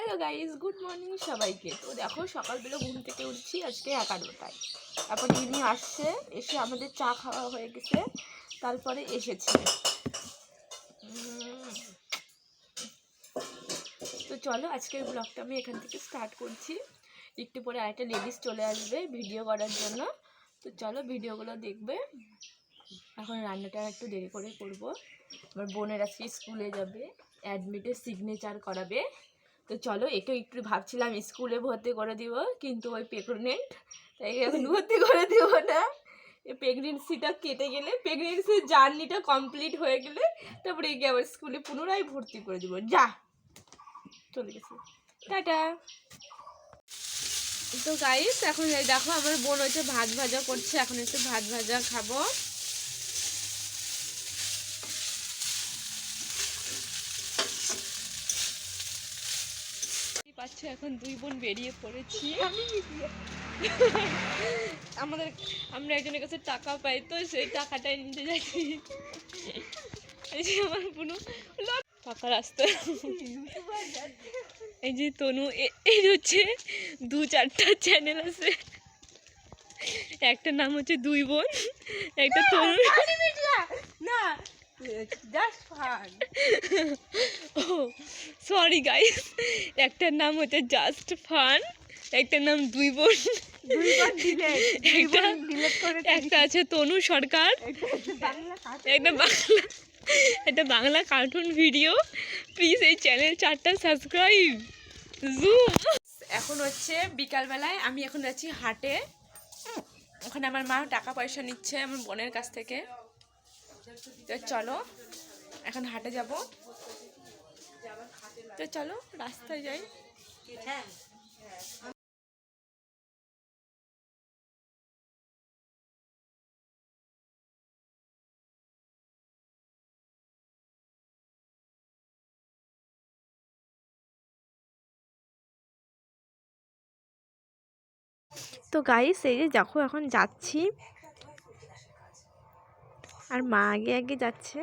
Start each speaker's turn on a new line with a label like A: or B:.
A: Hello guys good morning সবাইকে। তো দেখো, সকালবেলা ঘুম থেকে উঠছি, আজকে এগারোটায় তারপর ইনি আসছে, এসে আমাদের চা খাওয়া হয়ে গেছে, তারপরে এসেছে। তো চলো, আজকের ব্লগটা আমি এখান থেকে স্টার্ট করছি। একটু পরে আরেকটা লেডিস চলে আসবে ভিডিও করার জন্য। তো চলো ভিডিওগুলো দেখবে। এখন রান্নাটা একটু দেরি করে করব। আমার বোনের আজকে স্কুলে যাবে অ্যাডমিটে সিগনেচার করাবে। তো চলো একে একটু ভাবছিলাম স্কুলে ভর্তি করে দিব কিন্তু ওই প্রেগনেন্ট তাই এখন ভর্তি করে দিব না। প্রেগনেন্সিটা কেটে গেলে প্রেগনেন্সির জার্নিটা কমপ্লিট হয়ে গেলে তারপরে একে আবার স্কুলে পুনরায় ভর্তি করে দিব। যা চলে গেছে। টাটা। তো গাইস এখন দেখো আমার বোন হচ্ছে ভাত ভাজা করছে এখন একটু ভাত ভাজা খাব। পাচ্ছ এখন দুই বোন বেরিয়ে পড়েছি। আমাদের আমরা একজনের কাছে টাকা পাই তো সেই টাকাটাই নিতে যাচ্ছি। এই যে আমার বোনু ফাঁকা রাস্তা এই যে তনু এই হচ্ছে দু চারটা চ্যানেল আছে। একটা নাম হচ্ছে দুই বোন একটা তনু
B: না
A: সরি গাইস একটার নাম হচ্ছে জাস্ট ফান একটার নাম দুই বোন একটা একটা আছে তনু সরকার একটা বাংলা একটা বাংলা কার্টুন ভিডিও প্লিজ এই চ্যানেল চারটা সাবস্ক্রাইব জুম এখন হচ্ছে বিকালবেলায় আমি এখন যাচ্ছি হাটে। ওখানে আমার মা টাকা পয়সা নিচ্ছে আমার বোনের কাছ থেকে। তো চলো, এখন হাটে যাব। তো চলো, রাস্তায় যাই। তো গাইস এই যে দেখো, এখন যাচ্ছি। আর মা আগে আগে যাচ্ছে।